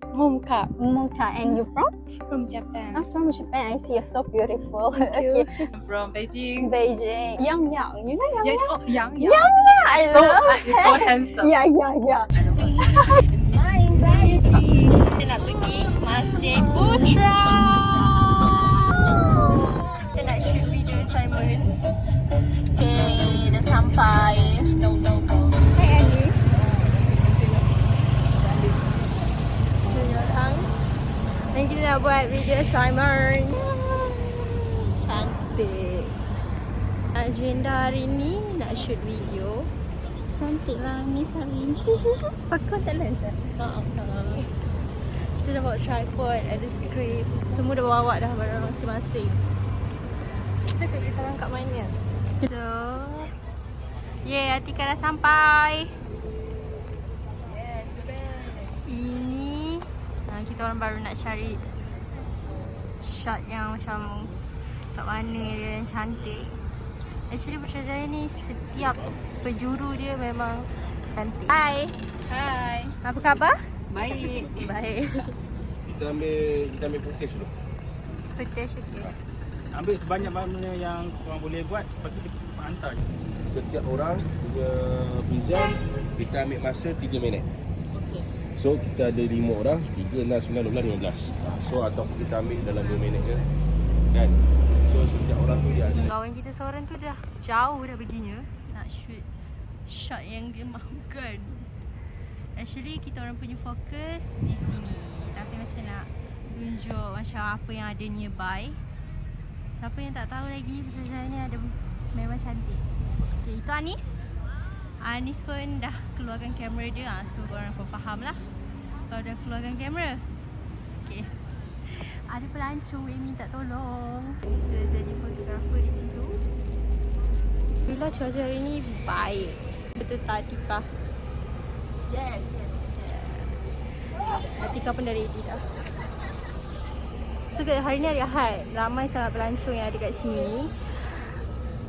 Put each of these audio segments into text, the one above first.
Momka Mocha. And you from? from Japan. I'm from Japan. I see you're so beautiful. you. okay. I'm from Beijing. Beijing. Yang Yang. You know Yang Yeah, Yang? oh, Yang Yang. Yang Yang. I so, love you're so handsome. Yeah, yeah, yeah. My anxiety. Kita nak pergi Masjid Putra. Kita nak shoot video assignment. Okay, dah sampai. Nak buat video assignment. Cantik. Agenda hari ni nak shoot video. Cantik lah hari ni. Pakai tak lens eh? Kita dah bawa tripod, ada skrip. Semua dah bawa dah barang masing-masing. Kita kena kat mana? So, yeah, Atika dah sampai. Ini uh, kita orang baru nak cari shot yang macam kat mana dia yang cantik. Actually Putrajaya ni setiap penjuru dia memang cantik. Hai, Hai. apa khabar? Baik. Baik. Kita ambil kita ambil footage dulu. Footage okay. Ambil sebanyak mana yang korang boleh buat Lepas tu kita hantar je Setiap orang punya present kita ambil masa 3 minit. So kita ada 5 orang, 3, 6, 9, 12, 15. So atau kita ambil dalam 2 minit je. Kan? So setiap orang tu dia ada Kawan kita seorang tu dah jauh dah perginya Nak shoot shot yang dia mahukan Actually kita orang punya fokus di sini Tapi macam nak tunjuk macam apa yang ada nearby Siapa yang tak tahu lagi Putrajaya ni ada memang cantik Okay itu Anis Anis pun dah keluarkan kamera dia ah, So korang pun faham lah Kalau dah keluarkan kamera Okay ada pelancong yang minta tolong. Bisa jadi fotografer di situ. Bila cuaca hari ni baik. Betul tak Atika? Yes, yes. Atika pun dah ready dah. So hari ni hari Ahad. Ramai sangat pelancong yang ada kat sini.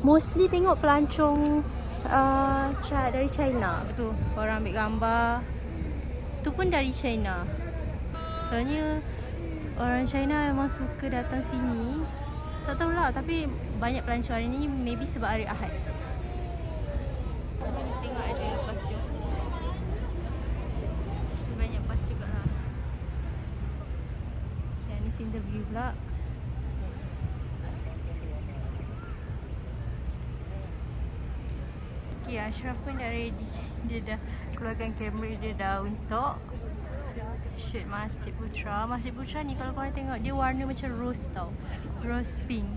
Mostly tengok pelancong uh, Chi- dari China. Tu orang ambil gambar. Tu pun dari China. Soalnya orang China memang suka datang sini. Tak tahulah tapi banyak pelancong hari ni maybe sebab hari Ahad. Tengok ada pas jom. Banyak pas juga lah. Saya ni interview pula. Okay, Ashraf pun dah ready. Dia dah keluarkan kamera dia dah untuk shoot Masjid Putra. Masjid Putra ni kalau korang tengok dia warna macam rose tau. Rose pink.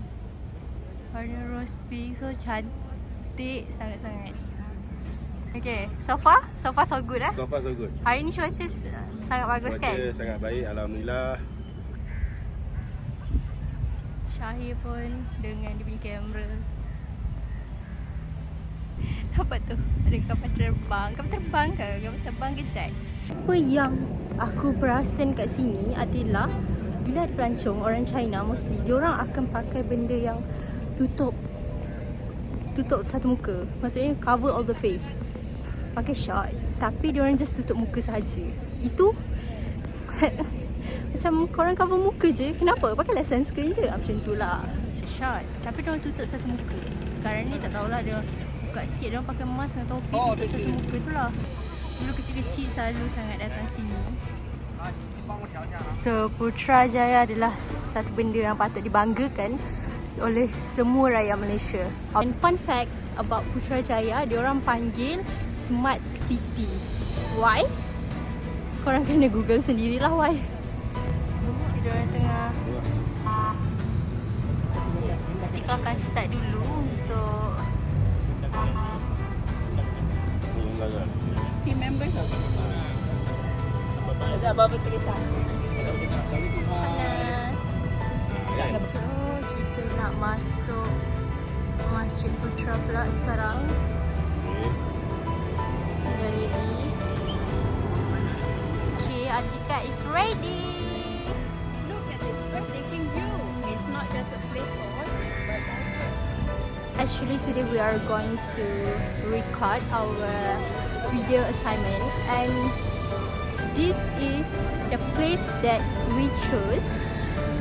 Warna rose pink. So cantik sangat-sangat. Okay, so far? So far so good lah. So far so good. Hari ni cuaca sangat bagus Cuaca kan? sangat baik alhamdulillah. Syahir pun dengan dia punya kamera. Apa tu? Ada kapal terbang. Kapal terbang ke? Kapal terbang ke jet? Apa yang aku perasan kat sini adalah bila ada pelancong orang China mostly diorang akan pakai benda yang tutup tutup satu muka. Maksudnya cover all the face. Pakai shot tapi diorang just tutup muka saja. Itu macam korang cover muka je Kenapa? Pakailah sunscreen je Macam tu lah Shot Tapi diorang tutup satu muka Sekarang ni tak tahulah Dia buka sikit Diorang pakai mask dan topi oh, Tutup satu muka tu lah. Dulu kecil-kecil Selalu sangat datang sini. So Putrajaya adalah Satu benda yang patut dibanggakan Oleh semua rakyat Malaysia. And fun fact About Putrajaya Diorang panggil Smart City. Why? Korang kena google sendirilah why? Kita orang tengah uh, Kita akan start dulu untuk. Team member? Tau. Ada apa-apa tulisan. panas. So kita nak masuk Masjid Putra pula sekarang. Sudah ready. Okay Atika is ready. Look at this breathtaking view. It's not just a place for Actually today we are going to record our video assignment and this is the place that we choose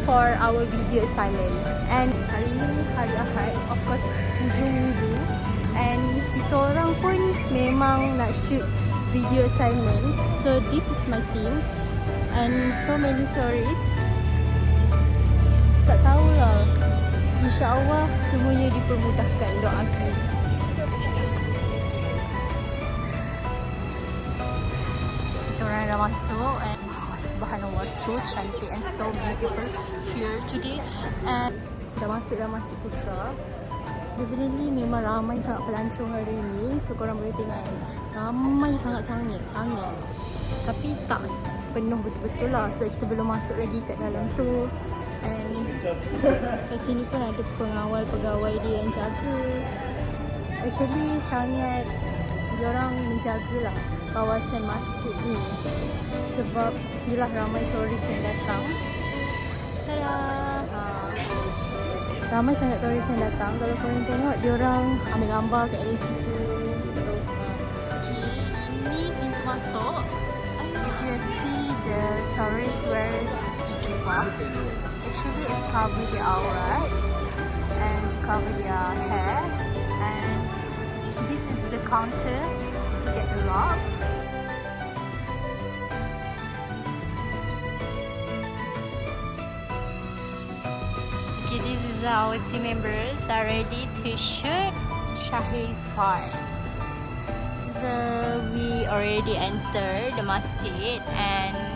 for our video assignment. And hari ni hari Ahad, of course hujung minggu. And kita orang pun memang nak shoot video assignment. So this is my team. And so many stories. Tak tahulah. InsyaAllah semuanya dipermudahkan. Doakan. Kita orang dah masuk and oh, subhanallah so cantik and so beautiful here today and dah masuk dah masuk Putra definitely memang ramai sangat pelancong hari ni so korang boleh tengok ramai sangat-sangat sangat tapi tak penuh betul-betul lah sebab kita belum masuk lagi kat dalam tu kat sini pun ada pengawal pegawai dia yang jaga. Actually sangat diorang menjagalah kawasan masjid ni. Sebab bila ramai turis yang datang. Tada! Ha. ramai sangat turis yang datang. Kalau korang tengok diorang ambil gambar kat dalam situ. Okay, ini pintu masuk. If you see the tourist wears jubah actually it's cover their aurat and to cover their hair. And this is the counter to get the lock Okay, this is our team members are ready to shoot Shahid's part. So we already entered the masjid and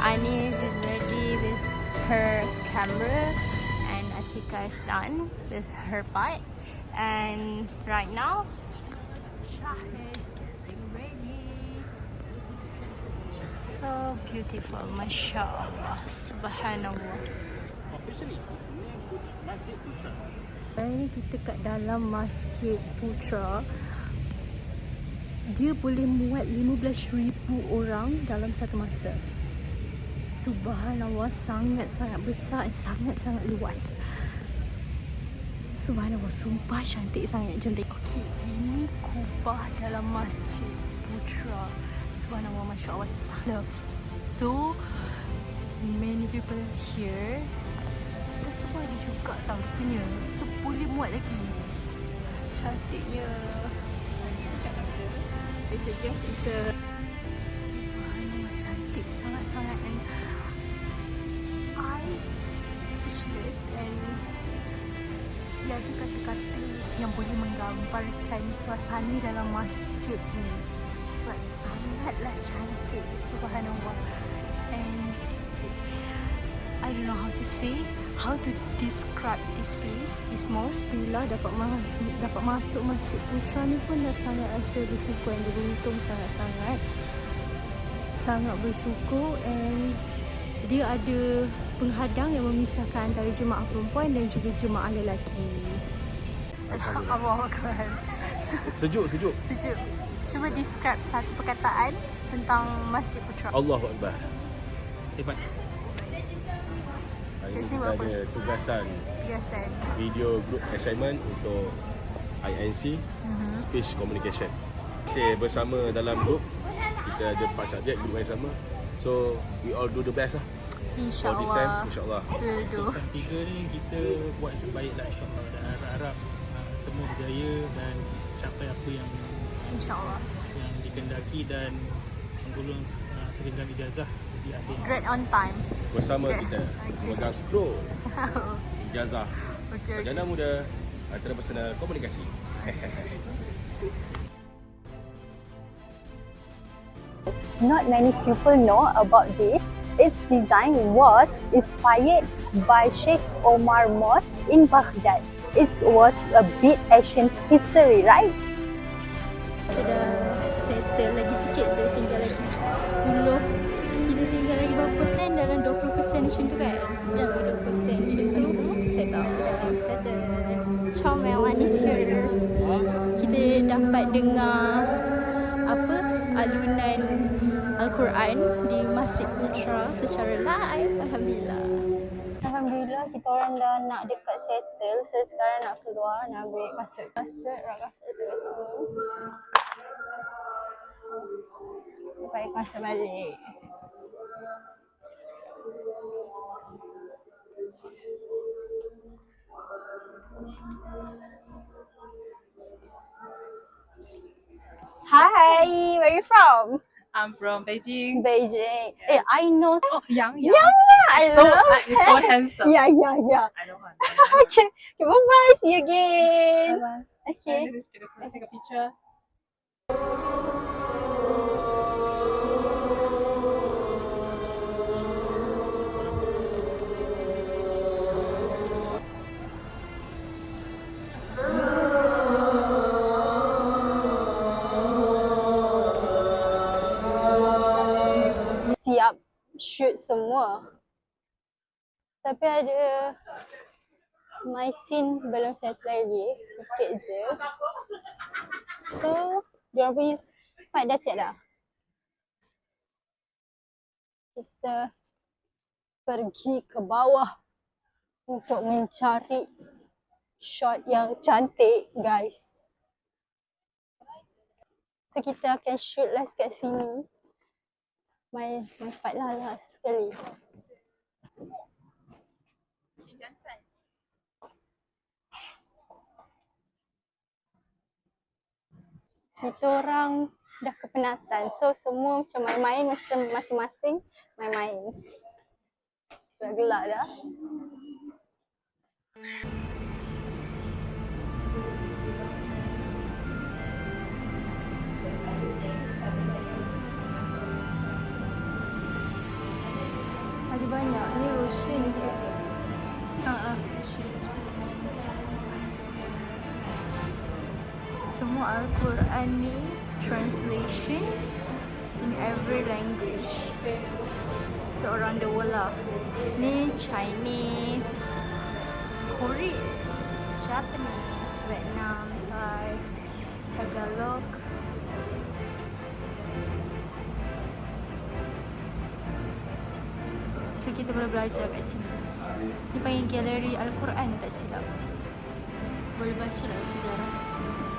Anis is ready with her camera and Asika is done with her part. And right now, Shahid is getting ready. So beautiful, mashallah, subhanallah. Officially, ni Masjid Putra. Sekarang ni kita kat dalam Masjid Putra. Dia boleh muat 15,000 orang dalam satu masa. Subhanallah sangat-sangat besar sangat-sangat luas. Subhanallah sumpah cantik sangat. Tengok. Okay, ini kubah dalam Masjid Putra. Subhanallah Masya Allah love. So many people here kita semua ada juga tau dia punya So boleh muat lagi Cantiknya Basically kita Subhanallah cantik sangat-sangat And I speechless and Tiada kata-kata yang boleh menggambarkan suasana dalam masjid ni Sebab sangatlah cantik Subhanallah And I don't know how to say how to describe this place, this mosque. Bila dapat ma- dapat masuk Masjid Putra ni pun dah sangat rasa bersyukur dan beruntung sangat-sangat. Sangat bersyukur and dia ada penghadang yang memisahkan antara jemaah perempuan dan juga jemaah lelaki. Allahu Akbar. Sejuk, sejuk. Sejuk. Cuba describe satu perkataan tentang Masjid Putra. Allahu Akbar. Hebat. Hari Kat ni sini kita ada tugasan Biasa. video group assignment untuk INC Mhm. Speech Communication. Share bersama dalam group. Kita ada empat subjek group yang sama. So we all do the best lah. For this time, InsyaAllah. insyaAllah. Will do. Tahun tiga ni kita buat yang terbaik lah insyaAllah dan harap-harap uh, semua berjaya dan capai apa yang InsyaAllah. yang dikendaki dan menggulung uh, segenggam ijazah di akhir. Great on time. Bersama Okay. kita Okay. memegang scroll ijazah okay, okay. sarjana muda antara komunikasi. not many people know about this. Its design was inspired by Sheikh Omar Mosque in Baghdad. It was a bit ancient history, right? Kita dah settle lagi sikit je tinggal lagi 10 kita tinggal lagi berapa persen? Dalam 20 persen macam tu kan? Ya 20 persen macam tu settle settle. Comel Anis here kita dapat dengar Al-Quran di Masjid Putra secara live Alhamdulillah Alhamdulillah kita orang dah nak dekat settle so sekarang nak keluar nak ambil kasut kasut rak kasut dekat sini Balik kawasan balik. Hi, where you from? I'm from Beijing. Beijing. Eh, I know. Oh, Yang Yang. Yang I so, love he's so handsome. Yeah, yeah, yeah. I know her. Okay, okay bye bye. See you again. Bye. Okay. Just want to take a picture. Shoot semua. Tapi ada my scene belum settle lagi. Sikit je. So, diorang punya fight dah siap dah. Kita pergi ke bawah untuk mencari shot yang cantik guys. So kita akan shoot last kat sini. My my fight lah last sekali. Kita orang dah kepenatan. So semua macam main-main macam masing-masing main-main. Gelak-gelak dah. Banyak. Ni Roshin. Ha ah. Semua Al-Quran ni translation in every language. So around the world lah. Ni Chinese, Korean, Japanese, Vietnam, Thai, kita boleh belajar kat sini. Ni panggil galeri Al-Quran tak silap. Boleh baca lah sejarah kat sini.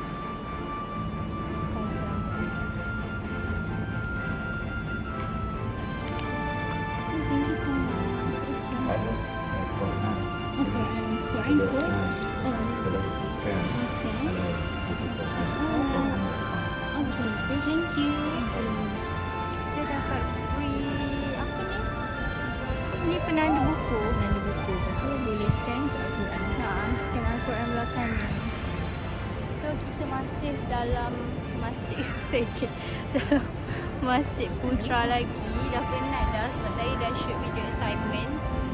Masjid Putra lagi. Dah penat dah sebab tadi dah shoot video assignment.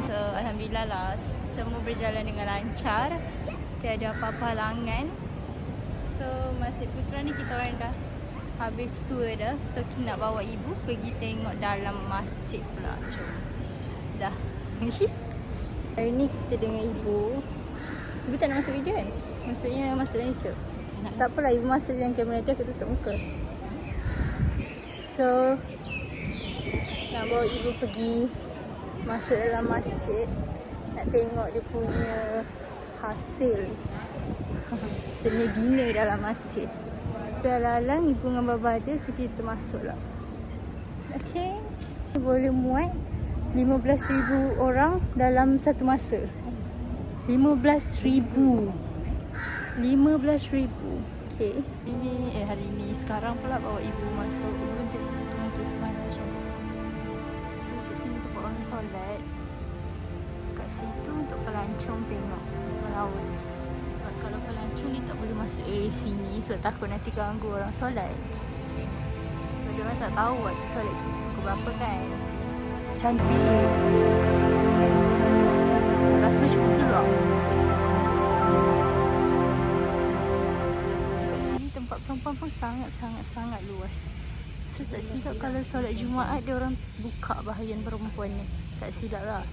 So alhamdulillah lah semua berjalan dengan lancar. Tiada apa-apa halangan. So Masjid Putra ni kita orang dah habis tour dah. So kita nak bawa ibu pergi tengok dalam masjid pula. Jom. Dah. Hari ni kita dengan ibu. Ibu tak nak masuk video kan? Maksudnya masuk dalam itu. Tak apalah ibu masuk dalam kamera nanti aku tutup muka. So nak bawa ibu pergi masuk dalam masjid nak tengok dia punya hasil seni bina dalam masjid. Belalang ibu dengan bapa dia so kita masuk lah. Okay. Boleh muat 15,000 orang dalam satu masa. 15,000. 15,000. Okay. Ini eh hari ini sekarang pula bawa ibu masuk ibu untuk untuk sembahyang macam tu. So kat sini tempat orang solat. Kat situ untuk pelancong tengok melawan. Kalau pelancong dia tak boleh masuk area sini sebab takut nanti ganggu orang solat. Sebab dia orang tak tahu waktu solat kita pukul berapa kan. Cantik. Cantik. Rasa macam gelap. Perempuan pun sangat-sangat-sangat luas. So tak silap kalau solat Jumaat dia orang buka bahagian perempuan ni. Tak silap lah.